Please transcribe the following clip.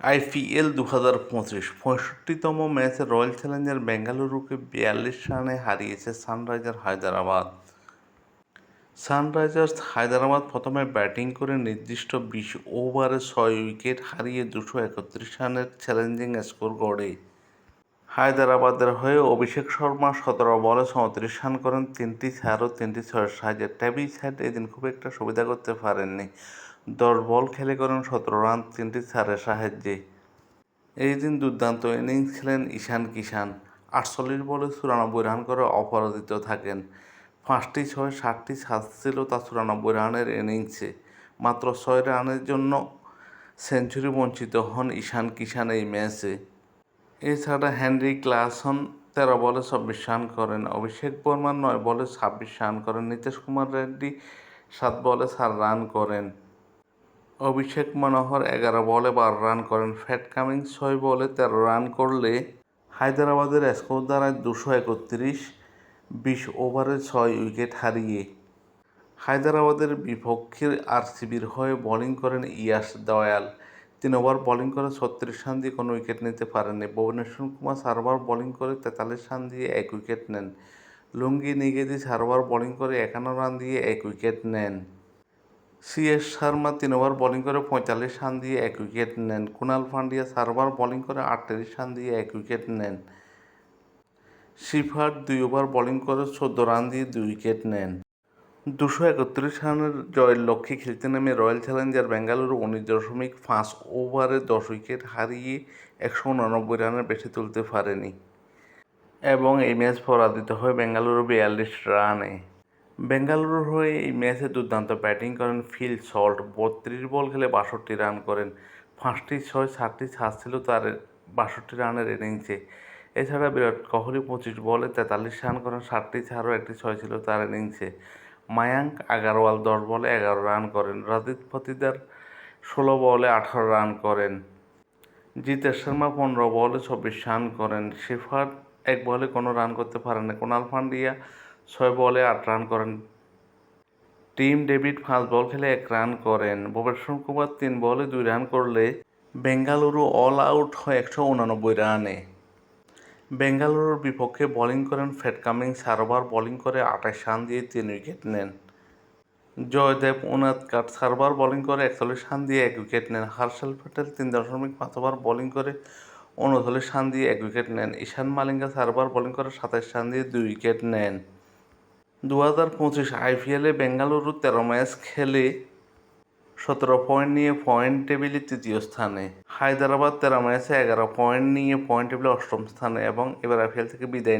IPL দু হাজার পঁচিশ পঁয়ষট্টিতম ম্যাচে রয়্যাল চ্যালেঞ্জার বেঙ্গালুরুকে বিয়াল্লিশ রানে হারিয়েছে সানরাইজার হায়দ্রাবাদ। সানরাইজার্স হায়দ্রাবাদ প্রথমে ব্যাটিং করে নির্দিষ্ট বিশ ওভারে ছয় উইকেট হারিয়ে দুশো একত্রিশ রানের চ্যালেঞ্জিং স্কোর গড়ে। হায়দ্রাবাদের হয়ে অভিষেক শর্মা সতেরো বলে চৌত্রিশ রান করেন, তিনটি চার ও তিনটি ছয়ের সাহায্যে ট্যাবি সাইড এদিন খুব একটা সুবিধা করতে পারেননি। দশ বল খেলে করেন সতেরো রান, তিনটি চারের সাহায্যে এই দিন দুর্দান্ত ইনিংস খেলেন ঈশান কিষান আটচল্লিশ বলে চুরানব্বই রান করে অপরাজিত থাকেন। পাঁচটি ছয় ষাটটি সাত ছিল তার চুরানব্বই রানের ইনিংসে। মাত্র ছয় রানের জন্য সেঞ্চুরি বঞ্চিত হন ঈশান কিষান এই ম্যাচে। এছাড়া হেনরি ক্লাসন তেরো বলে চব্বিশ রান করেন। অভিষেক বর্মা নয় বলে ছাব্বিশ রান করেন। নীতিশ কুমার রেড্ডি সাত বলে চার রান করেন। অভিষেক মনোহর এগারো বলে বারো রান করেন। ফ্যাট কামিং ছয় বলে তেরো রান করলে হায়দ্রাবাদের স্কোর দাঁড়ায় দুশো একত্রিশ, বিশ ওভারে ছয় উইকেট হারিয়ে। হায়দ্রাবাদের বিপক্ষে আরসিবির হয়ে বোলিং করেন ইয়াস দয়াল। তিন ওভার বোলিং করে ছত্রিশ রান দিয়ে কোনো উইকেট নিতে পারেননি। ভুবনেশ্বর কুমার চার ওভার বোলিং করে তেতাল্লিশ রান দিয়ে এক উইকেট নেন। লুঙ্গি নিগেদি চার ওভার বোলিং করে একান্ন রান দিয়ে এক উইকেট নেন। সি এস শর্মা তিন ওভার বোলিং করে পঁয়তাল্লিশ রান দিয়ে এক উইকেট নেন। কুণাল পান্ডিয়া চার ওভার বোলিং করে আটত্রিশ রান দিয়ে এক উইকেট নেন। শিফার দুই ওভার বোলিং করে চোদ্দ রান দিয়ে দুই উইকেট নেন। দুশো একত্রিশ রানের জয়ের লক্ষ্যে খেলতে নেমে রয়্যাল চ্যালেঞ্জার বেঙ্গালুরু উনিশ দশমিক পাঁচ ওভারে দশ উইকেট হারিয়ে একশো উনানব্বই রানের বেশি তুলতে পারেনি। এবং এই ম্যাচ পরাজিত হয় বেঙ্গালুরু বিয়াল্লিশ রানে। বেঙ্গালুরুর হয়ে এই ম্যাচে দুর্দান্ত ব্যাটিং করেন ফিল সল্ট। বত্রিশ বল খেলে বাষট্টি রান করেন। পাঁচটি ছয়, সাতটি ছাড় ছিল তার বাষট্টি রানের ইনিংসে। এছাড়া বিরাট কোহলি পঁচিশ বলে তেতাল্লিশ রান করেন ষাটটি ছাড়ও একটি ছয় ছিল তার ইনিংসে। মায়াঙ্ক আগারওয়াল দশ বলে এগারো রান করেন। রাজিত ফতিদার ষোলো বলে আঠারো রান করেন। জিতেশ শর্মা পনেরো বলে চব্বিশ রান করেন। শেফার এক বলে কোনো রান করতে পারেন না কুণাল পান্ডিয়া ছয় বলে আট রান করেন। টিম ডেভিড পাঁচ বল খেলে এক রান করেন। ভুবনেশ্বর কুমার তিন বলে দুই রান করলে বেঙ্গালুরু অল আউট হয় একশো উনানব্বই রানে। বেঙ্গালুরুর বিপক্ষে বোলিং করেন ফ্যাট কামিং চার ওভার বোলিং করে আঠাশ রান দিয়ে তিন উইকেট নেন। জয়দেব উনাদকাট সার্ভার বোলিং করে একচল্লিশ রান দিয়ে এক উইকেট নেন। হার্ষেল প্যাটেল তিন দশমিক পাঁচ ওভার বোলিং করে উনচল্লিশ রান দিয়ে এক উইকেট নেন। ঈশান মালিঙ্গা সার্ভার বোলিং করে সাতাশ রান দিয়ে দুই উইকেট নেন। দু হাজার পঁচিশ আইপিএলে বেঙ্গালুরু তেরো ম্যাচ খেলে সতেরো পয়েন্ট নিয়ে পয়েন্ট টেবিলে তৃতীয় স্থানে। হায়দ্রাবাদ তেরো ম্যাচে এগারো পয়েন্ট নিয়ে পয়েন্ট টেবিলে অষ্টম স্থানে এবং এবার আইপিএল থেকে বিদায়